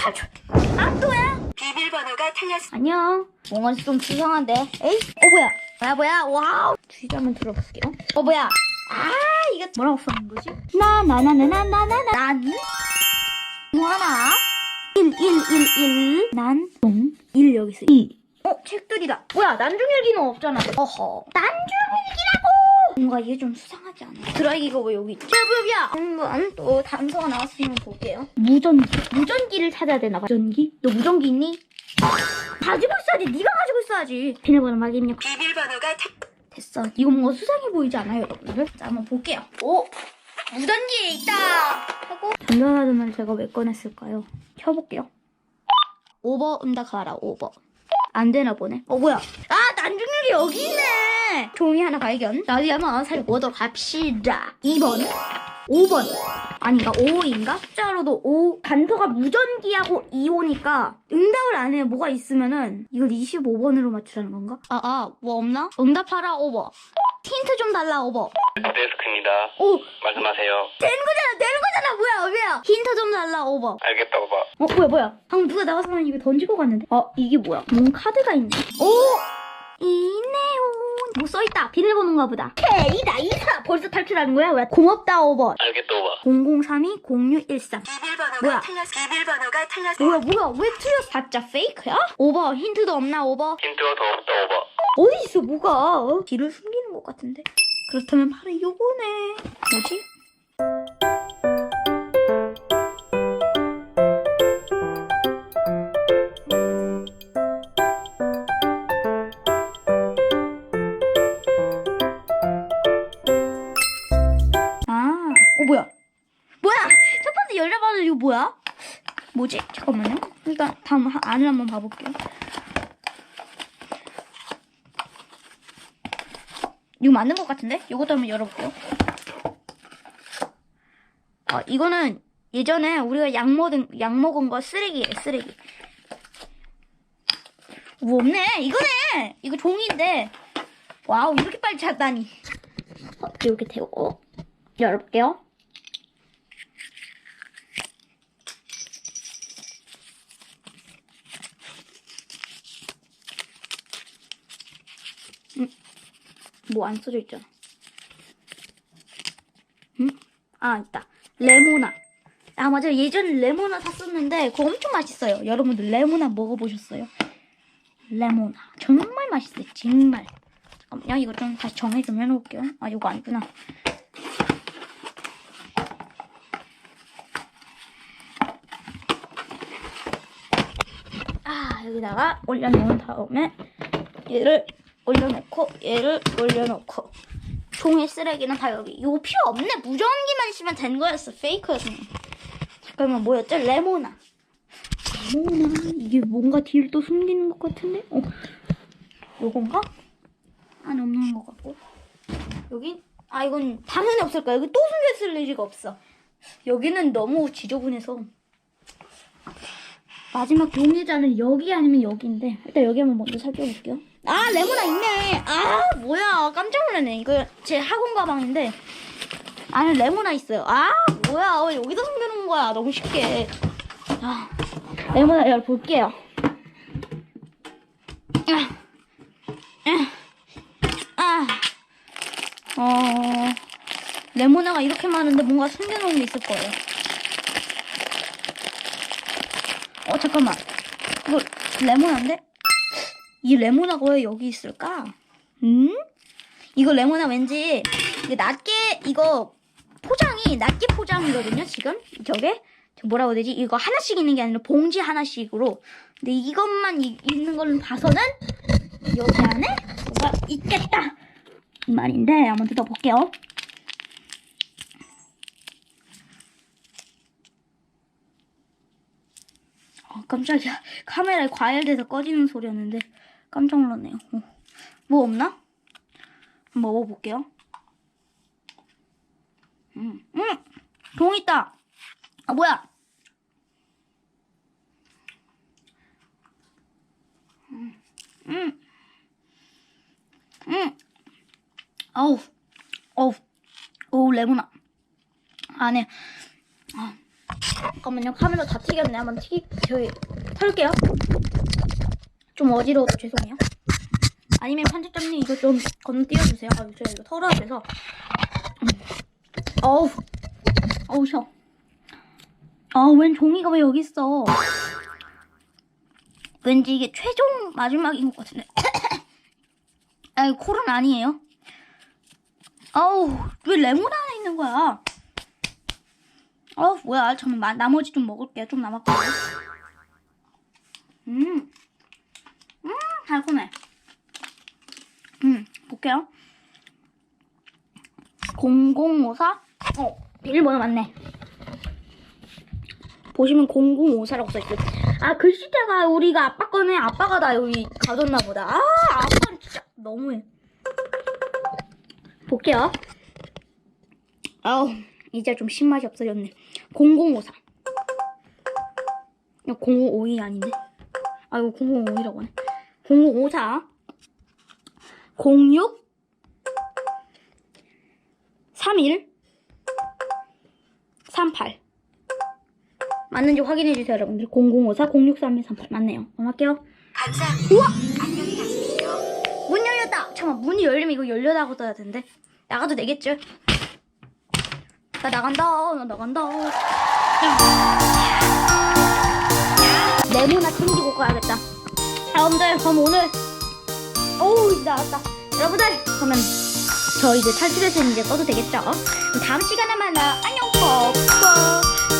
다 줘. 안도야 비밀번호가 틀렸어. 안녕. 멍언이 좀 수상한데. 에이, 어 뭐야? 뭐야 뭐야? 와우. 주의를 한번 들어볼게요. 어 뭐야? 아 이거 뭐라고 써는 거지? 나나나나나나나난 뭐 하나? 1 1 1 1난동1 여기서 2. 어 책들이다. 뭐야 난중일기는 없잖아. 어허 난중일기라. 뭔가 이게 좀 수상하지 않아? 드라이기가 왜 여기 있지? 제부야 한번 또 단서가 나왔으면 볼게요. 무전기. 무전기를 찾아야 되나 봐. 무전기? 너 무전기 있니? 가지고 있어야지. 네가 가지고 있어야지. 비밀번호 막 입력. 비밀번호가 틀 됐어. 이거 뭔가 수상해 보이지 않아요, 여러분들? 자, 한번 볼게요. 오! 무전기에 있다! 하고. 전자전화를 제가 왜 꺼냈을까요? 켜볼게요. 오버 응다 가라, 오버. 안 되나 보네. 어, 뭐야. 아, 난중률이 여기 있네! 종이 하나 발견. 자, 어디 한번 살펴보도록 합시다. 2번. 5번. 아닌가? 5인가? 숫자로도 5. 단서가 무전기하고 2호니까 응답을 안 해요. 뭐가 있으면은 이걸 25번으로 맞추라는 건가? 아, 아, 뭐 없나? 응답하라, 오버. 힌트 좀 달라, 오버. 데스크입니다. 오, 말씀하세요. 되는 거잖아, 되 힌트 좀 달라, 오버. 알겠다, 오빠. 어, 뭐야, 뭐야. 방금 누가 나와서 입에 던지고 갔는데? 어, 이게 뭐야? 뭔 카드가 있네. 오! 이네온. 뭐 써있다. 비밀번호인가 보다. K다, 이사. 벌써 탈출하는 거야? 왜? 고맙다, 오버. 알겠다, 오빠. 0032-0613. 비밀번호가 뭐야? 틀렸습니다. 비밀번호가 틀렸습니다. 뭐야, 뭐야. 왜 틀렸어? 가짜 페이크야? 오버, 힌트도 없나, 오버? 힌트가 더 없다, 오빠. 어디 있어, 뭐가? 어? 뒤를 숨기는 것 같은데. 그렇다면 바로 요거네. 뭐지? 열려봐도 이거 뭐야? 뭐지? 잠깐만요. 일단 다음 하- 안을 한번 봐볼게요. 이거 맞는 것 같은데? 이것도 한번 열어볼게요. 아, 이거는 예전에 우리가 약 먹은, 약 먹은 거 쓰레기예요, 쓰레기. 뭐 없네! 이거네! 이거 종이인데. 와우, 이렇게 빨리 찾다니. 어, 이렇게 대고, 열어볼게요. 뭐 안 써져 있잖아. 응? 아, 있다. 레모나. 아, 맞아요. 예전에 레모나 샀었는데, 그거 엄청 맛있어요. 여러분들 레모나 먹어보셨어요? 레모나. 정말 맛있어요. 정말. 잠깐만요. 이거 좀 다시 정리 좀 해놓을게요. 아, 이거 아니구나. 아, 여기다가 올려놓은 다음에, 얘를 올려놓고, 얘를 올려놓고. 종이 쓰레기는 다 여기. 이거 필요 없네. 무전기만 있으면 된 거였어. 페이크였어. 잠깐만, 뭐였죠? 레모나. 레모나. 이게 뭔가 뒤를 또 숨기는 것 같은데? 어. 요건가? 안에 없는 것 같고. 여기? 아, 이건 당연히 없을 거야. 여기 또 숨겼을 리가 없어. 여기는 너무 지저분해서. 마지막 용의자는 여기 아니면 여기인데 일단 여기 한번 먼저 살펴볼게요. 아 레모나 있네. 아 뭐야 깜짝 놀랐네. 이거 제 학원 가방인데 안에 레모나 있어요. 아 뭐야 왜 여기다 숨겨놓은 거야 너무 쉽게. 아 레모나 열 볼게요. 아, 아, 어 레모나가 이렇게 많은데 뭔가 숨겨놓은 게 있을 거예요. 어 잠깐만. 이거 레모나인데? 이 레모나가 왜 여기 있을까? 음? 이거 레모나 왠지 낱개 이거 포장이 낱개 포장이거든요 지금? 저게? 저 뭐라고 해야 되지? 이거 하나씩 있는 게 아니라 봉지 하나씩으로. 근데 이것만 이- 있는 걸로 봐서는 여기 안에 뭐가 있겠다. 이 말인데 한번 뜯어볼게요 깜짝이야. 카메라에 과열돼서 꺼지는 소리였는데 깜짝 놀랐네요. 어. 뭐 없나? 한번 먹어볼게요. 음, 음, 종 있다. 아 뭐야? 음, 음, 음. 어우, 어우, 오 레모나. 안에 아, 잠깐만요. 카메라 다 튀겼네. 한번 튀기, 저희, 털게요. 좀 어지러워서 죄송해요. 아니면 편집장님 이거 좀 건너뛰어주세요. 아, 제가 이거 털어야 돼서. 음. 어우, 어우, 셔. 아, 웬 종이가 왜 여기 있어? 왠지 이게 최종 마지막인 것 같은데. 아, 콜은 아니에요. 아우, 왜 레몬 안에 있는 거야? 어, 뭐야. 잠깐만, 나머지 좀 먹을게요. 좀 남았거든요. 음, 음, 달콤해. 음, 볼게요. 0054? 어, 비밀번호 맞네. 보시면 0054라고 써있어요. 아, 글씨자가 우리가 아빠 거네. 아빠가 다 여기 가뒀나 보다. 아, 아빠는 진짜 너무해. 볼게요. 아우, 이제 좀 신맛이 없어졌네. 0054. 이거 0052 아닌데? 아, 이거 0052라고 하네. 0054. 06. 31. 38. 맞는지 확인해주세요, 여러분들. 0054, 0631, 38. 맞네요. 넘어갈게요. 감사합니다. 안녕히 가세요. 문 열렸다! 잠깐만, 문이 열리면 이거 열려다고 떠야 되는데. 나가도 되겠죠? 나 나간다, 나 나간다. 네모나 챙기고 가야겠다. 여러분들, 그럼 오늘, 오우, 이제 나왔다. 여러분들, 그러면 저 이제 탈출해서 이제 꺼도 되겠죠? 다음 시간에 만나. 안녕, 뽀뽀.